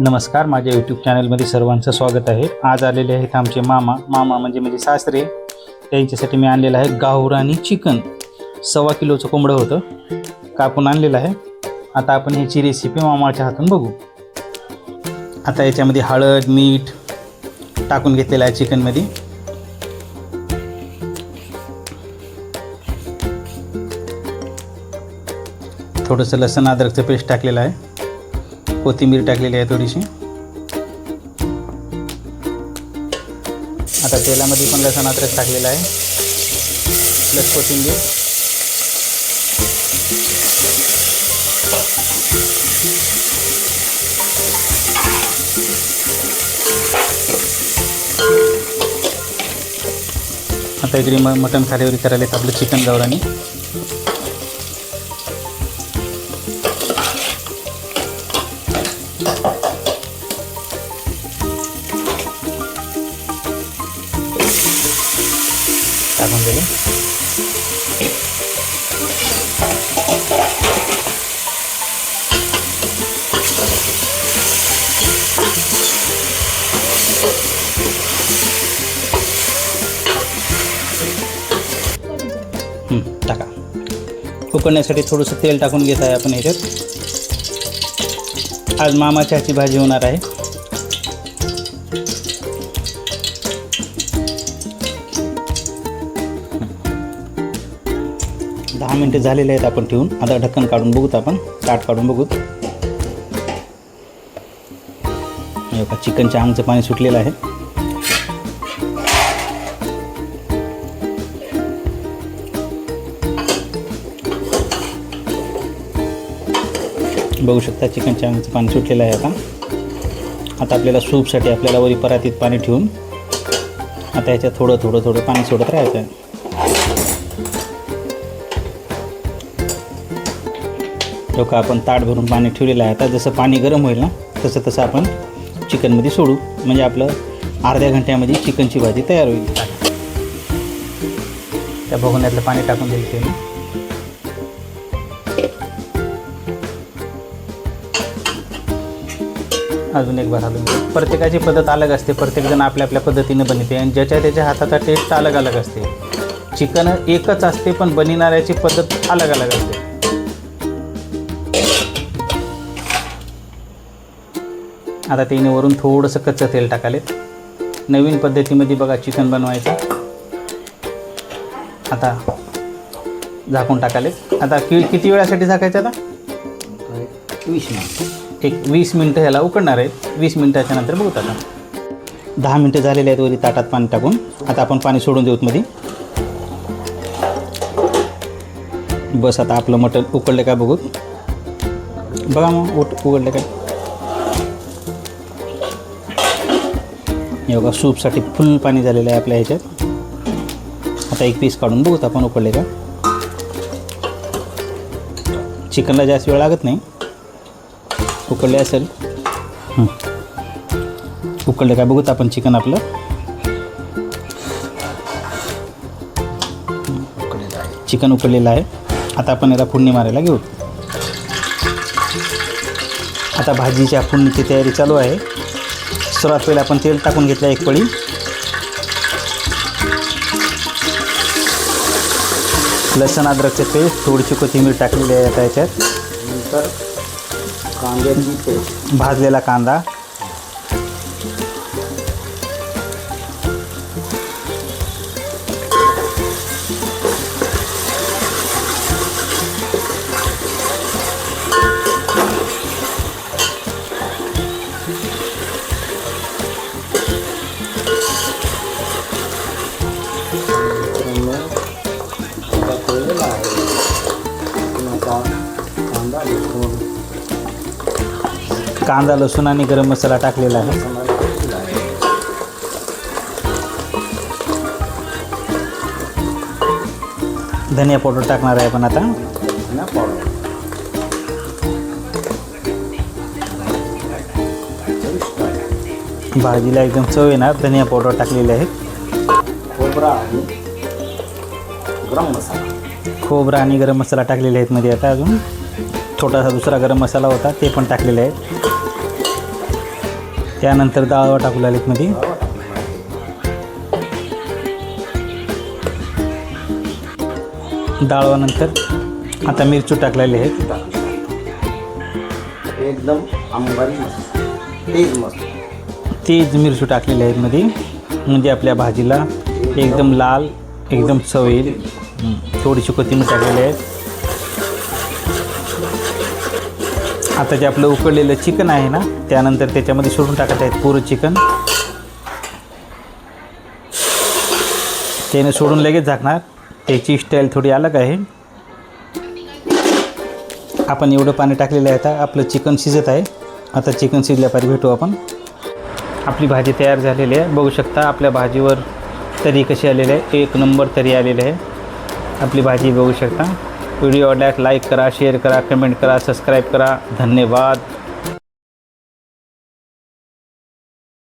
नमस्कार माझ्या यूट्यूब चॅनलमध्ये सर्वांचं स्वागत आहे. आज आलेले आहेत आमचे मामा. मामा म्हणजे म्हणजे सासरे. त्यांच्यासाठी मी आणलेलं आहे गावरानी चिकन. सव्वा किलोचं कोंबडं होतं. कापून आणलेलं आहे. आता आपण ह्याची रेसिपी मामाच्या हातून बघू. आता याच्यामध्ये हळद मीठ टाकून घेतलेलं आहे चिकनमध्ये. थोडंसं लसण अद्रकचं पेस्ट टाकलेलं आहे. कोथिंबीर टाकलेली आहे थोडीशी. आता तेलामध्ये पण लसण अद्रक टाकलेलं आहे. प्लस कोथिंबीर. आता इकडे म मटण खारेवरी करायला आहेत आपलं चिकन गावरानी. टाकून दिले हं, टाका उकडण्यासाठी थोडंसं तेल टाकून घेत आहे आपण ह्याच्यात आज मामाच्या हातची भाजी होणार आहे. दहा मिनटं झालेले आहेत आपण ठेवून. आता ढक्कन काढून बघूत आपण. ताट काढून बघूत. चिकनच्या आमचं पाणी सुटलेलं आहे. बघू शकता चिकनच्या आमचं पाणी सुटलेलं आहे आता. आता आपल्याला सूपसाठी आपल्याला वरी परातीत पाणी ठेवून आता ह्याच्यात थोडं थोडं थोडं पाणी सोडत राहायचं आहे लोक आपण ताट भरून पाणी ठेवलेलं आहे आता. जसं पाणी गरम होईल ना तसं तसं आपण चिकनमध्ये सोडू. म्हणजे आपलं अर्ध्या घंट्यामध्ये चिकनची भाजी तयार होईल. त्या भगोन्यातलं पाणी टाकून दिलं अजून एक बार हलवून प्रत्येकाची पद्धत अलग असते. प्रत्येकजण आपल्या आपल्या पद्धतीने बनवते आणि ज्याच्या त्याच्या हाताचा टेस्ट अलग अलग असते. चिकन एकच असते पण बनविणाऱ्याची पद्धत अलग अलग असते. आता तिने वरून थोडंसं कच्चं तेल टाकाले. नवीन पद्धतीमध्ये बघा चिकन बनवायचं. आता झाकून टाकाले. आता कि किती वेळासाठी झाकायचं आता? वीस मिनिट. एक वीस मिनटं ह्याला उकडणार आहेत. वीस मिनटाच्या नंतर बघूत आता. दहा मिनटं झालेले आहेत वरी ताटात पाणी टाकून. आता आपण पाणी सोडून देऊत मध्ये बस आता आपलं मटण उकडलं का बघूत बघा मग उठ उघडलं काय हे बघा सूपसाठी फुल पाणी झालेलं आहे आपल्या ह्याच्यात. आता एक पीस काढून बघूत आपण उकडले का. चिकनला जास्त वेळ लागत नाही. उकडले असेल. उकडले काय? बघूत आपण चिकन आपलं. उकळलेलं चिकन उकडलेलं आहे. आता आपण याला फोडणी मारायला घेऊ. आता भाजीच्या फोडणीची तयारी चालू आहे. सर्वात पहिला आपण तेल टाकून घेतलं एक पळी. लसण अद्रकचे पेस्ट थोडीशी कोथिंबीर टाकलेली आहे आता याच्यात. नंतर कांद्याची पेस्ट भाजलेला कांदा. कांदा लसूण आणि गरम मसाला टाकलेला आहे. धनिया पावडर टाकणार आहे आपण आता. भाजीला एकदम चव येणार धनिया पावडर टाकलेली आहे. खोबरा गरम मसाला. खोबरा आणि गरम मसाला टाकलेले आहेत मध्ये आता अजून. छोटासा दुसरा गरम मसाला होता ते पण टाकलेले आहेत. त्यानंतर डाळ टाकू लागलेत मध्ये. डाळवानंतर आता मिरचू टाकलेले आहेत. एकदम अंबारी मस्त. तेज मस्त. तेज मिरचू टाकलेले आहेत मध्ये. म्हणजे आपल्या भाजीला एकदम लाल एकदम चव येईल. थोडीशी कोथिंबीर टाकलेली आहे. आता जे आपलं उकडलेलं चिकन आहे ना त्यानंतर त्याच्यामध्ये सोडून टाकत आहेत पुरं चिकन. त्याने सोडून लगेच झाकणार. त्याची स्टाईल थोडी अलग आहे. आपण एवढं पाणी टाकलेलं आहे आता आपलं चिकन शिजत आहे. आता चिकन शिजल्यापारी भेटू आपण. आपली भाजी तयार झालेली आहे. बघू शकता आपल्या भाजीवर तरी कशी आलेली आहे. एक नंबर तरी आलेली आहे. आपली भाजी बघू शकता. व्हिडिओ आवडल्यास लाईक करा शेअर करा कमेंट करा सबस्क्राईब करा. धन्यवाद.